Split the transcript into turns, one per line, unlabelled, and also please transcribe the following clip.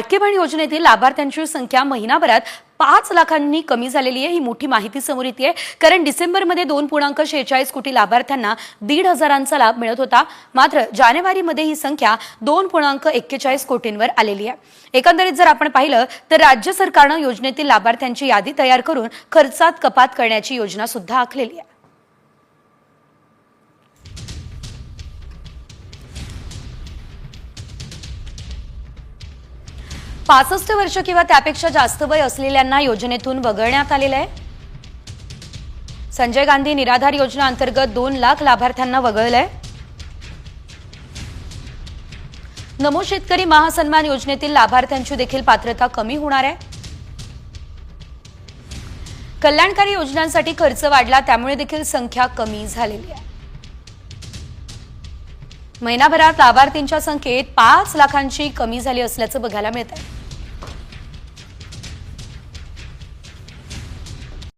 लाडके योजनेतील लाभार्थ्यांची संख्या महिनाभरात पाच लाखांनी कमी झालेली आहे ही मोठी माहिती समोर येते आहे. कारण डिसेंबरमध्ये दोन पूर्णांक शेहेचाळीस कोटी लाभार्थ्यांना दीड हजारांचा लाभ मिळत होता. मात्र जानेवारीमध्ये ही संख्या दोन पूर्णांक एक्केचाळीस कोटींवर आलेली आहे. एकंदरीत जर आपण पाहिलं तर राज्य सरकारनं योजनेतील लाभार्थ्यांची यादी तयार करून खर्चात कपात करण्याची योजना सुद्धा आखलेली आहे. पासष्ट वर्ष किंवा त्यापेक्षा जास्त वय असलेल्यांना योजनेतून वगळण्यात आलेलं आहे. संजय गांधी निराधार योजना अंतर्गत दोन लाख लाभार्थ्यांना वगळलंय. नमो शेतकरी महासन्मान योजनेतील लाभार्थ्यांची देखील पात्रता कमी होणार आहे. कल्याणकारी योजनांसाठी खर्च वाढला त्यामुळे देखील संख्या कमी झालेली आहे. महिनाभरात लाभार्थींच्या संख्येत पाच लाखांची कमी झाली असल्याचं बघायला मिळत आहे